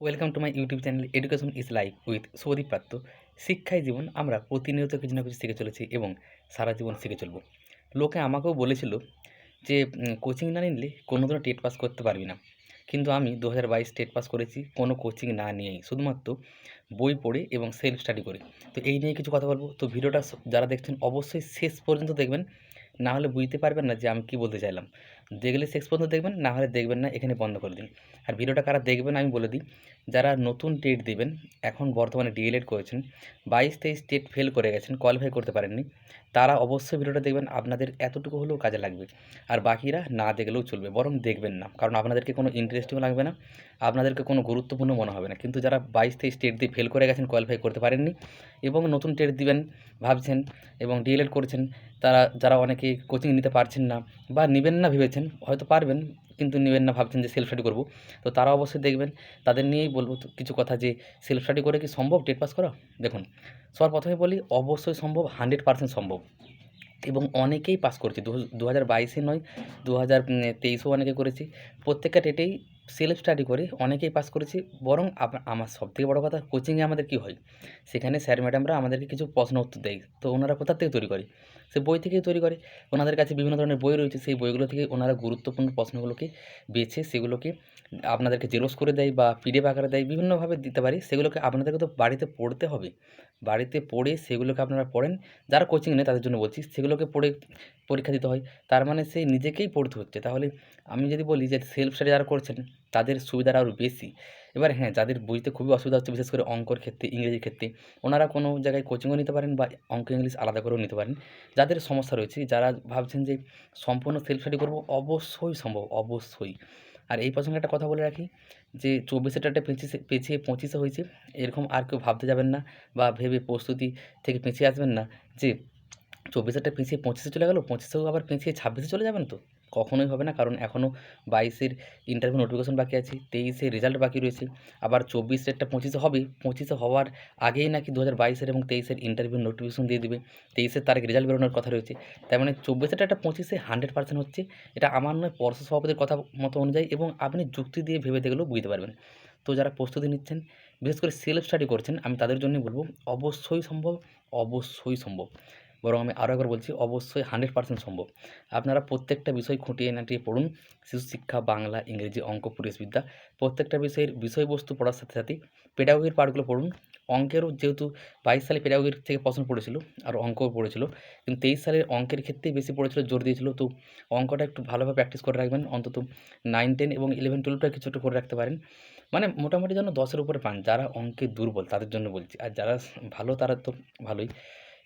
Welcome to my YouTube channel education is life with Soudip Patra শিক্ষাই জীবন আমরা প্রতিনিয়ত কিছু না কিছু শিখে চলেছি এবং সারা জীবন শিখে চলব। লোকে আমাকেও বলেছিল যে কোচিং না নিলে কোনো দিনও টেট পাস করতে পারবি না। কিন্তু আমি দু হাজার বাইশ টেট পাস করেছি, কোনো কোচিং না নিয়েই। শুধুমাত্র বই পড়ে এবং সেলফ স্টাডি করে। তো এই নিয়ে কিছু কথা বলব। তো ভিডিওটা যারা দেখছেন, অবশ্যই শেষ পর্যন্ত দেখবেন। না হলে বুঝতে পারবেন না যে আমি কী বলতে চাইলাম। দেখলে শেষ পর্যন্ত দেখবেন, না হলে দেখবেন না, এখানে বন্ধ করে দিন। আর ভিডিওটা কারা দেখবেন আমি বলে দিই, যারা নতুন টেট দেবেন, এখন বর্তমানে ডিএলএড করেছেন, বাইশ তেইশ টেট ফেল করে গেছেন কোয়ালিফাই করতে পারেননি, তারা অবশ্যই ভিডিওটা দেখবেন, আপনাদের এতটুকু হলেও কাজে লাগবে। আর বাকিরা না দেখলেও চলবে, বরং দেখবেন না, কারণ আপনাদেরকে কোনো ইন্টারেস্টিং লাগবে না, আপনাদেরকে কোনো গুরুত্বপূর্ণ মনে হবে না। কিন্তু যারা বাইশ তেইশ টেট দিয়ে ফেল করে গেছেন কোয়ালিফাই করতে পারেননি, এবং নতুন টেট দিবেন, ভাবছেন, এবং ডিএলএড করেছেন, তারা, যারা অনেকে কোচিং নিতে পারছেন না, বা নেবেন না ভেবেছেন হয়তো পারবেন, কিন্তু নেবেন না, ভাবছেন যে সেলফ স্টাডি করব। তো তারা অবশ্যই দেখবেন, তাদের নিয়েই বলব কিছু কথা যে সেলফ স্টাডি করে কি সম্ভব? টেট পাস করা? দেখুন, সবার প্রথমে বলি, অবশ্যই সম্ভব হান্ড্রেড পার্সেন্ট সম্ভব। এবং অনেকেই পাস করছে, দু হাজার বাইশে নয় দু হাজার তেইশেও অনেকে করেছি। প্রত্যেকটা টেটেই সেলফ স্টাডি করে অনেকেই পাস করেছি। বরং আমার সবথেকে বড় কথা কোচিংয়ে আমাদের কী হয়? সেখানে স্যার ম্যাডামরা আমাদেরকে কিছু প্রশ্ন উত্তর দেয়। তো ওনারা কোথা থেকে তৈরি করে? সে বই থেকেই তৈরি করে। ওনাদের কাছে বিভিন্ন ধরনের বই রয়েছে, সেই বইগুলো থেকে ওনারা গুরুত্বপূর্ণ প্রশ্নগুলোকে বেছে, সেগুলোকে আপনাদেরকে জেরক্স করে দেয় বা পিডিএফ আকারে দেয়, বিভিন্নভাবে দিতে পারে। সেগুলোকে আপনাদেরকে তো বাড়িতে পড়তে হবে। বাড়িতে পড়ে সেগুলোকে আপনারা পড়েন। যারা কোচিং নেয় তাদের জন্য বলছি, সেগুলোকে পড়ে পরীক্ষা দিতে হয়। তার মানে সে নিজেকেই পড়তে হচ্ছে। তাহলে আমি যদি বলি যে সেলফ স্টাডি যারা করছেন, তাদের সুবিধাটা আরও বেশি। এবার হ্যাঁ যাদের বুঝতে খুবই অসুবিধা হচ্ছে, বিশেষ করে অঙ্কর ক্ষেত্রে, ইংরেজির ক্ষেত্রে, ওনারা কোনো জায়গায় কোচিংও নিতে পারেন বা অঙ্ক ইংলিশ আলাদা করেও নিতে পারেন। যাদের সমস্যা রয়েছে, যারা ভাবছেন যে সম্পূর্ণ সেলফ স্টাডি করব, অবশ্যই সম্ভব, অবশ্যই। আর এই প্রসঙ্গে একটা কথা বলে রাখি, যে চব্বিশেরটা পেঁচিশে পেছিয়ে পঁচিশে হয়েছে, এরকম আর কেউ ভাবতে যাবেন না বা ভেবে প্রস্তুতি থেকে পিছিয়ে আসবেন না যে চব্বিশেরটা পিছিয়ে পঁচিশে চলে গেল, পঁচিশেও আবার পিছিয়ে ছাব্বিশে চলে যাবেন তো? কখনোই হবে না। কারণ এখনও বাইশের ইন্টারভিউ নোটিফিকেশন বাকি আছে, তেইশে রেজাল্ট বাকি রয়েছে। আবার চব্বিশেরটা পঁচিশে হবে, পঁচিশে হওয়ার আগেই নাকি দু হাজার বাইশের এবং তেইশের ইন্টারভিউ নোটিফিকেশন দিয়ে দেবে। তেইশের তারিখ রেজাল্ট বেরোনোর কথা রয়েছে। তার মানে চব্বিশেরটা একটা পঁচিশে হান্ড্রেড পার্সেন্ট হচ্ছে। এটা আমার নয় পর্ষদ সভাপতির কথা মতো অনুযায়ী এবং আপনি যুক্তি দিয়ে ভেবে দেখলেও বুঝতে পারবেন। তো যারা প্রস্তুতি নিচ্ছেন, বিশেষ করে সেলফ স্টাডি করছেন, আমি তাদের জন্যই বলব, অবশ্যই সম্ভব অবশ্যই সম্ভব। বরং আমি আরও একবার বলছি, অবশ্যই হান্ড্রেড পার্সেন্ট সম্ভব। আপনারা প্রত্যেকটা বিষয় খুঁটিয়ে নাটিয়ে পড়ুন শিশু শিক্ষা বাংলা, ইংরেজি, অঙ্ক, পরিবেশবিদ্যা, প্রত্যেকটা বিষয়ের বিষয়বস্তু পড়ার সাথে সাথে পেডাগোগির পার্টগুলো পড়ুন। অঙ্কেরও যেহেতু বাইশ সালে পেডাগোগির থেকে প্রশ্ন পড়েছিল আর অঙ্কও পড়েছিল, কিন্তু তেইশ সালের অঙ্কের ক্ষেত্রেই বেশি পড়েছিল, জোর দিয়েছিল। তো অঙ্কটা একটু ভালোভাবে প্র্যাকটিস করে রাখবেন, অন্তত নাইন টেন এবং ইলেভেন টুয়েলভটা কিছু একটু করে রাখতে পারেন। মানে মোটামুটি যেন দশের উপরে পান, যারা অঙ্কে দুর্বল তাদের জন্য বলছি, আর যারা ভালো তারা তো ভালোই।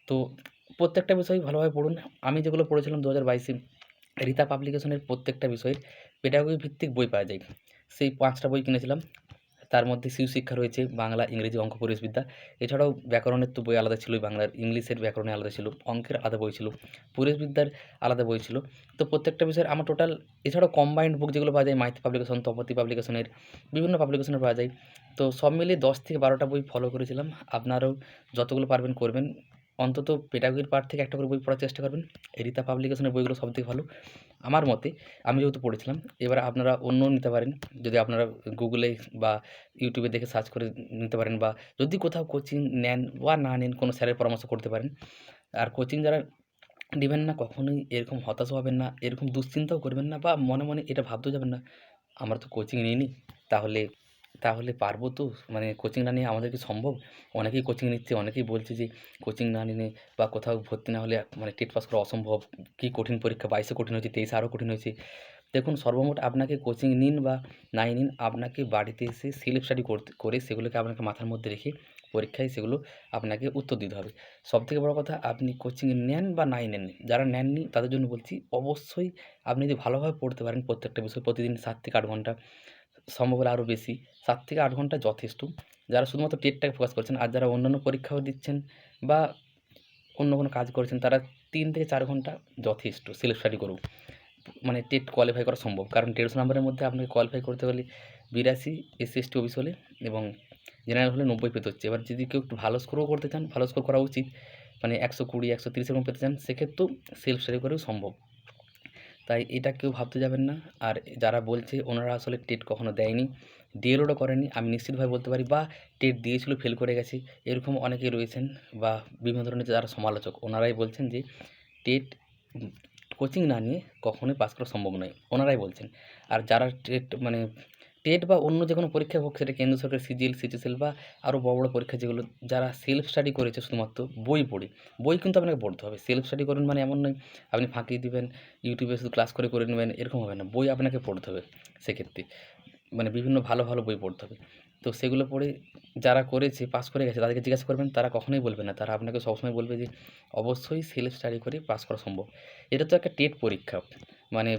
তো প্রত্যেকটা বিষয় ভালোভাবে পড়ুন। আমি যেগুলো পড়েছিলাম দু হাজার বাইশে রীতা পাবলিকেশনের প্রত্যেকটা বিষয়ের পেডাগোগি ভিত্তিক বই পাওয়া যায়। সেই পাঁচটা বই কিনেছিলাম। তার মধ্যে শিশু শিক্ষা রয়েছে, বাংলা, ইংরেজি অঙ্ক পরিবেশবিদ্যা এছাড়াও ব্যাকরণের তো বই আলাদা ছিলই বাংলার ইংলিশের ব্যাকরণে আলাদা ছিল, অঙ্কের আলাদা বই ছিল, পরিবেশবিদ্যার আলাদা বই ছিল। তো প্রত্যেকটা বিষয়ের আমার টোটাল এছাড়াও কম্বাইন্ড বুক যেগুলো পাওয়া যায় মাইতি পাবলিকেশন তপতি পাবলিকেশনের বিভিন্ন পাবলিকেশনের পাওয়া যায়। তো সব মিলিয়ে দশ থেকে বারোটা বই ফলো করেছিলাম। আপনারাও যতগুলো পারবেন করবেন। অন্তত পেডাগোগির পার্ট থেকে একটা করে বই পড়ার চেষ্টা করবেন। রীতা পাবলিকেশনের বইগুলো সবথেকে ভালো। আমার মতে, আমি যেহেতু পড়েছিলাম, এবার আপনারা অন্য নিতে পারেন। যদি আপনারা গুগলে বা ইউটিউবে দেখে সার্চ করে নিতে পারেন বা যদি কোথাও কোচিং নেন বা না নেন, কোনো স্যারের পরামর্শ করতে পারেন। আর কোচিং যারা নেবেন না, কখনোই এরকম হতাশ হবেন না, এরকম দুশ্চিন্তাও করবেন না বা মনে মনে এটা ভাবতেও যাবেন না, আমরা তো কোচিং নিইনি, তাহলে তাহলে পারব তো? মানে কোচিং না নিয়ে আমাদের কি সম্ভব? অনেকেই কোচিং নিচ্ছে, অনেকেই বলছে যে কোচিং না নিলে বা কোথাও ভর্তি না হলে মানে টেট পাস করা অসম্ভব। কী কঠিন পরীক্ষা, বাইশে কঠিন হয়েছে, তেইশে আরও কঠিন হয়েছে। দেখুন, সর্বমোট আপনাকে কোচিং নিন বা নাই নিন, আপনাকে বাড়িতে এসে সেলফ স্টাডি করতে করে সেগুলোকে আপনাকে মাথার মধ্যে রেখে পরীক্ষায় সেগুলো আপনাকে উত্তর দিতে হবে। সবথেকে বড় কথা, আপনি কোচিং নেন বা নাই নেন, যারা নেননি তাদের জন্য বলছি, অবশ্যই আপনি যদি ভালোভাবে পড়তে পারেন প্রত্যেকটা বিষয়, প্রতিদিন সাত থেকে আট ঘণ্টা। সম্ভব হলে আরও বেশি। সাত থেকে আট ঘণ্টা যথেষ্ট। যারা শুধুমাত্র টেটটাকে ফোকাস করছেন আর যারা অন্যান্য পরীক্ষাও দিচ্ছেন বা অন্য কোনো কাজ করছেন, তারা তিন থেকে চার ঘণ্টা যথেষ্ট সেলফ স্টাডি করুক। মানে টেট কোয়ালিফাই করা সম্ভব। কারণ দেড়শো নাম্বারের মধ্যে আপনাকে কোয়ালিফাই করতে হলে বিরাশি এসসি এসটি ওবিসি হলে এবং জেনারেল হলে নব্বই পেতে হচ্ছে। এবার যদি কেউ একটু ভালো স্কোরও করতে চান, ভালো স্কোর করা উচিত। মানে একশো কুড়ি, একশো তিরিশ এরকম পেতে চান, সেক্ষেত্রেও সেলফ স্টাডি করেও সম্ভব। তাই এটা কেউ ভাবতে যাবেন না। আর যারা বলছে ওনারা আসলে টেট কখনো দেয়নি ডিএলওডও করেনি, আমি নিশ্চিতভাবে বলতে পারি, বা টেট দিয়েছিল ফেল করে গেছে, এরকম অনেকেই রয়েছেন বা বিভিন্ন ধরনের যারা সমালোচক, ওনারাই বলছেন যে টেট কোচিং না নিয়ে কখনোই পাস করা সম্ভব নয়, ওনারাই বলছেন। আর যারা টেট মানে টেট বা অন্য যে কোনো পরীক্ষা হোক, সেটা কেন্দ্র সরকার সিজিএল সিজিএসএল বা আরও বড় বড় পরীক্ষা যেগুলো যারা সেলফ স্টাডি করেছে শুধুমাত্র বই পড়ে, বই কিন্তু আপনাকে পড়তে হবে। সেলফ স্টাডি করুন মানে এমন নয়, আপনি ফাঁকি দেবেন, ইউটিউবে শুধু ক্লাস করে করে নেবেন, এরকম হবে না। বই আপনাকে পড়তে হবে সেক্ষেত্রে। মানে বিভিন্ন ভালো ভালো বই পড়তে হবে। তো সেগুলো পড়ে যারা করেছে, পাস করে গেছে, তাদেরকে জিজ্ঞাসা করবেন, তারা কখনোই বলবে না। তারা আপনাকে সবসময় বলবে যে, অবশ্যই সেলফ স্টাডি করে পাস করা সম্ভব। এটা তো একটা টেট পরীক্ষা। মানে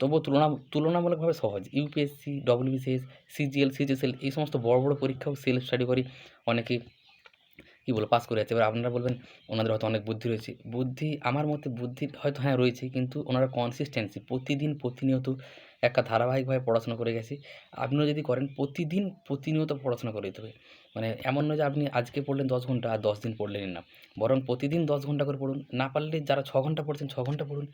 তবুও তুলনা, তুলনামূলকভাবে সহজ। ইউপিএসসি ডব্লিউবিসিএস সিজিএল সিজিএসএল এই সমস্ত বড় বড় পরীক্ষাও সেলফ স্টাডি করে। অনেকে, কী বলব পাস করে যাচ্ছে। এবার আপনারা বলবেন, ওনাদের হয়তো অনেক বুদ্ধি রয়েছে। বুদ্ধি, আমার মতে বুদ্ধি হয়তো হ্যাঁ রয়েছে, কিন্তু ওনারা কনসিস্টেন্সি প্রতিদিন প্রতিনিয়ত একটা ধারাবাহিকভাবে পড়াশোনা করে গেছে। আপনিও যদি করেন, প্রতিদিন প্রতিনিয়ত পড়াশোনা করে যেতে হবে। মানে এমন নয় যে আপনি আজকে পড়লেন দশ ঘণ্টা আর দশ দিন পড়লেন না। বরং প্রতিদিন দশ ঘণ্টা করে পড়ুন। না পারলে যারা ছ ঘণ্টা পড়ছেন, ছ ঘণ্টা পড়ুন।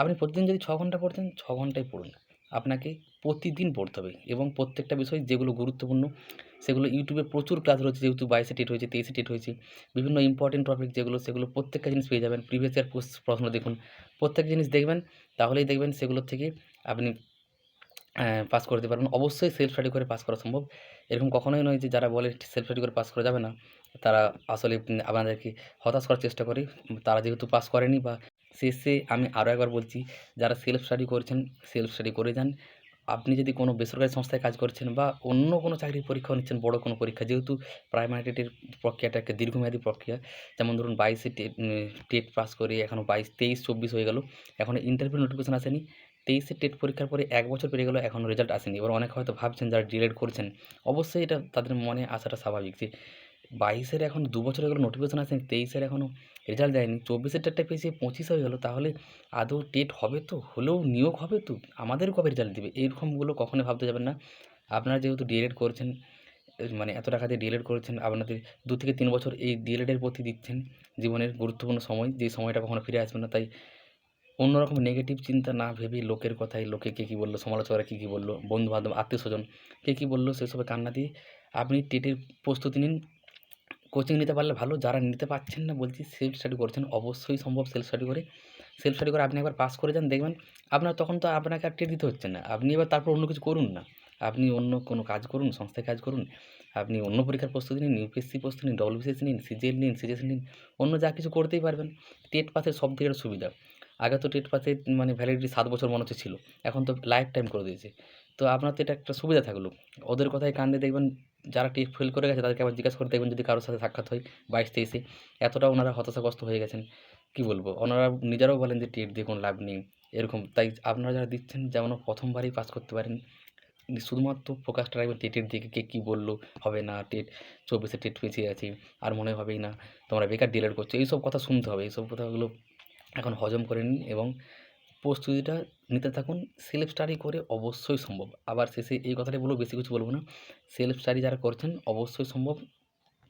আপনি প্রতিদিন যদি ছ ঘণ্টা পড়তেন, ছ ঘন্টাই পড়ুন। আপনাকে প্রতিদিন পড়তে হবে এবং প্রত্যেকটা বিষয় যেগুলো গুরুত্বপূর্ণ, সেগুলো ইউটিউবে প্রচুর ক্লাস রয়েছে, যেহেতু বাইশে টেট হয়েছে, তেইশে টেট হয়েছে, বিভিন্ন ইম্পর্টেন্ট টপিক যেগুলো, সেগুলো প্রত্যেকটা জিনিস পেয়ে যাবেন। প্রিভিয়াস ইয়ার প্রশ্ন দেখুন প্রত্যেক জিনিস দেখবেন, তাহলেই দেখবেন সেগুলোর থেকে আপনি পাস করতে পারবেন। অবশ্যই সেলফ স্টাডি করে পাস করা সম্ভব। এরকম কখনোই নয় যে যারা বলে সেলফ স্টাডি করে পাস করা যাবে না, তারা আসলে আপনাদেরকে হতাশ করার চেষ্টা করে। তারা যেহেতু পাস করেনি বা শেষে আমি আরও একবার বলছি, যারা সেলফ স্টাডি করেছেন সেলফ স্টাডি করে যান। আপনি যদি কোনো বেসরকারি সংস্থায় কাজ করছেন বা অন্য কোনো চাকরির পরীক্ষাও নিচ্ছেন, বড় কোনো পরীক্ষা, যেহেতু প্রাইমারি টেটের প্রক্রিয়াটা একটা দীর্ঘমেয়াদী প্রক্রিয়া, যেমন ধরুন বাইশে টেট টেট পাস করে এখনও বাইশ, তেইশ, চব্বিশ হয়ে গেল এখনও ইন্টারভিউ নোটিফিকেশন আসেনি, তেইশে টেট পরীক্ষার পরে এক বছর পেরিয়ে গেল এখনও রেজাল্ট আসেনি। এবার অনেকে হয়তো ভাবছেন যারা ডিলেট করছেন, অবশ্যই এটা তাদের মনে আসাটা স্বাভাবিক যে বাইশের এখন দু বছর এগুলো গেলো নোটিফিকেশন আসেনি, তেইশের এখনও রেজাল্ট দেয়নি, চব্বিশের টেটটা পেয়েছে পঁচিশ হয়ে গেলো, তাহলে আদৌ টেট হবে তো? হলেও নিয়োগ হবে তো? আমাদের কবে রেজাল্ট দেবে? এইরকমগুলো কখনোই ভাবতে যাবেন না। আপনারা যেহেতু ডিএলএড করছেন মানে এত টাকা দিয়ে ডিএলএড করেছেন, আপনাদের দু থেকে তিন বছর এই ডিএলএডের প্রতি দিচ্ছেন জীবনের গুরুত্বপূর্ণ সময়, যে সময়টা কখনো ফিরে আসবে না, তাই অন্যরকম নেগেটিভ চিন্তা না ভেবে লোকের কথায় লোকে কে কী বলল, সমালোচকরা কী কী বলল, বন্ধুবান্ধব আত্মীয় স্বজন কে কী বলল, সেসবে কান্না দিয়ে আপনি টেটের প্রস্তুতি নিন। কোচিং নিতে পারলে ভালো। যারা নিতে পারছেন না, বলছি সেলফ স্টাডি করছেন, অবশ্যই সম্ভব সেলফ স্টাডি করে। সেলফ স্টাডি করে আপনি একবার পাস করে যান, দেখবেন আপনার তখন তো আপনাকে আর দিতে হচ্ছে না। আপনি এবার তারপর অন্য কিছু করুন না। আপনি অন্য কোনো কাজ করুন, সংস্থায় কাজ করুন। আপনি অন্য পরীক্ষার প্রস্তুতি নিন ইউপিএসসি প্রস্তুতি নিন ডব্লিউবিসিএস নিন সিজিএল নিন সিজিএস নিন, অন্য যা কিছু করতেই পারবেন। টেট পাসের সব থেকে সুবিধা। আগে তো টেট পাসের মানে ভ্যালিডিটি সাত বছর মনে হচ্ছে ছিল। এখন তো লাইফ টাইম করে দিয়েছে। তো আপনার তো এটা একটা সুবিধা থাকল। ওদের কথায় কান্দে দেখবেন যারা টেট ফেল করে গেছে তাদেরকে আবার জিজ্ঞাসা করে দেখবেন যদি কারোর সাথে সাক্ষাৎ হয় বাইশ তেইশে, এতটা ওনারা হতাশাগ্রস্ত হয়ে গেছেন। কী বলব? ওনারা নিজেরাও বলেন যে টেট দিয়ে কোনো লাভ নেই, এরকম। তাই আপনারা যারা দিচ্ছেন যেমন প্রথমবারই পাস করতে পারেন শুধুমাত্র ফোকাসটা রাখবেন টেটের দিকে, কে কী বলল, হবে না, টেট, চব্বিশে টেট পিছিয়ে আছি, আর মনে হবেই না, তোমরা বেকার ডিলেট করছ, এইসব কথা শুনতে হবে। এইসব কথাগুলো এখন হজম করে নিন এবং প্রস্তুতিটা নিতে থাকুন। সেলফ স্টাডি করে অবশ্যই সম্ভব। আবার শেষে এই কথাটাই বলব, বেশি কিছু বলব না। সেলফ স্টাডি যারা করছেন, অবশ্যই সম্ভব।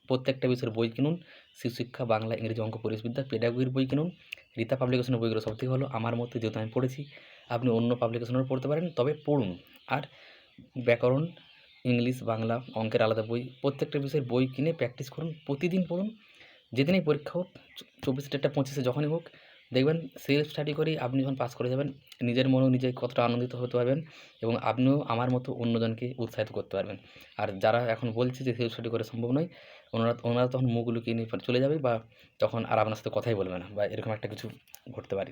প্রত্যেকটা বিষয়ের বই কিনুন। শিশু শিক্ষা বাংলা, ইংরেজি অঙ্ক, পরিবেশবিদ্যা পেডাগোগির বই কিনুন। রীতা পাবলিকেশনের বইগুলো সবথেকে ভালো। আমার মতে যেহেতু আমি পড়েছি, আপনি অন্য পাবলিকেশনেরও পড়তে পারেন। তবে পড়ুন। আর ব্যাকরণ, ইংলিশ, বাংলা অঙ্কের আলাদা বই, প্রত্যেকটা বিষয়ের বই কিনে প্র্যাকটিস করুন। প্রতিদিন পড়ুন। যেদিনই পরীক্ষা হোক চব্বিশে ডেটটা পঁচিশে যখনই হোক দেখবেন সেলফ স্টাডি করেই আপনি যখন পাস করে যাবেন, নিজের মনেও নিজে কতটা আনন্দিত হতে পারবেন এবং আপনিও আমার মতো অন্যজনকে উৎসাহিত করতে পারবেন। আর যারা এখন বলছে যে সেলফ স্টাডি করে সম্ভব নয়, ওনারা ওনারা তখন মুখ লুকিয়ে নিয়ে চলে যাবে বা তখন আর আপনার সাথে কথাই বলবে না বা এরকম একটা কিছু ঘটতে পারে।